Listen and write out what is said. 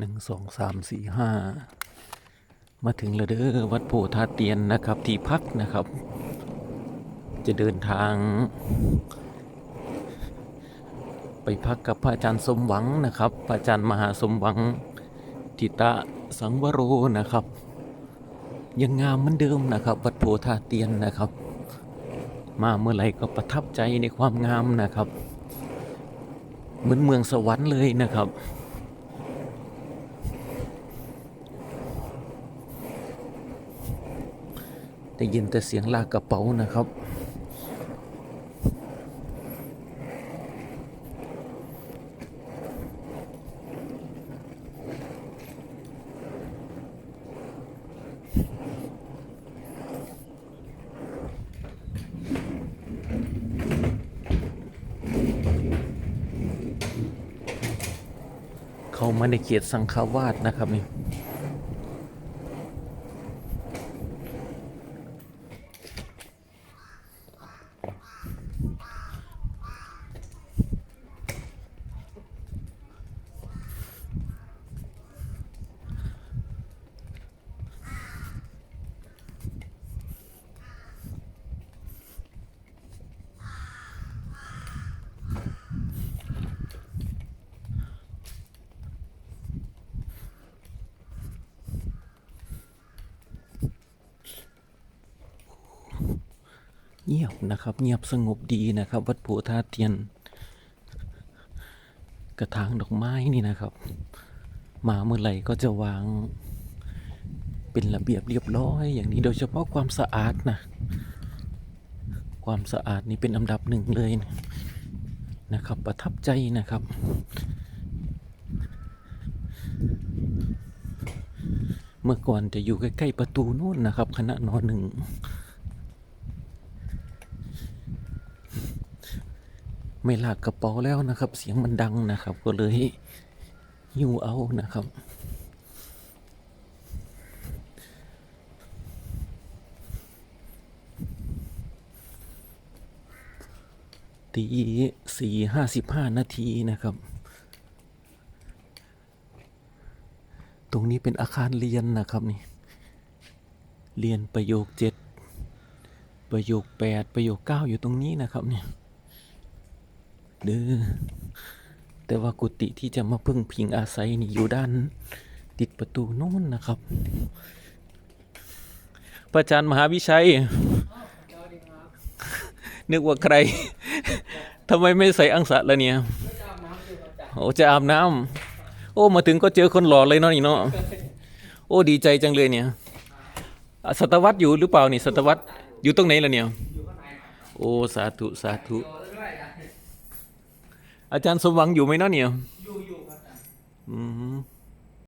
หนึ่งสองสามสี่ห้ามาถึงแล้วเด้อวัดโพธาเตียนนะครับที่พักนะครับ จะเดินทาง ไปพักกับพระอาจารย์สมหวังนะครับพระอาจารย์มหาสมหวังทิตะสังวโรนะครับ ยังงามเหมือนเดิมนะครับ วัดโพธาเตียนนะครับ มาเมื่อไหร่ก็ประทับใจในความงามนะครับ เหมือนเมืองสวรรค์เลยนะครับ ได้ยินแต่เสียงลากกระเป๋านะครับ เข้ามาในเขตสังฆาวาสนะครับนี่ เงียบนะครับ เงียบสงบดีนะครับ วัดโพธาเทียน กระถางดอกไม้นี่นะครับ มาเมื่อไหร่ก็จะวางเป็นระเบียบเรียบร้อย อย่างนี้โดยเฉพาะความสะอาดนะ ความสะอาดนี่เป็นอันดับหนึ่งเลยนะนะครับ ประทับใจนะครับ เมื่อก่อนจะอยู่ใกล้ ๆ ประตูนู่นนะครับ คณะนอหนึ่ง ไม่ลากกระเป๋าแล้วนะครับ เสียงมันดังนะครับ ก็เลยหิ้วเอานะครับ ตีสี่ห้าสิบห้านาทีนะครับ ตรงนี้เป็นอาคารเรียนนะครับนี่ เรียนประโยคเจ็ดประโยคแปดประโยคเก้าอยู่ตรงนี้นะครับเนี่ย เด้อแต่ว่ากุฏิที่จะมาพึ่งพิงอาศัยนี่อยู่ด้าน ติดประตูโน้นนะครับ พระอาจารย์มหาวิชัย นึกว่าใครทำไมไม่ใส่อังสะละเนี่ยโอ้จะอาบน้ำโอ้มาถึงก็เจอคนหล่อเลยเนาะนี่เนาะโอ้ดีใจจังเลยเนี่ยสัตวัตอยู่หรือเปล่านี่สัตวัตอยู่ตรงไหนล่ะเนี่ย โอ้สาธุสาธุ อาจารย์สมหวังอยู่ไหมเนาะเนี่ยอยู่อยู่ครับอืม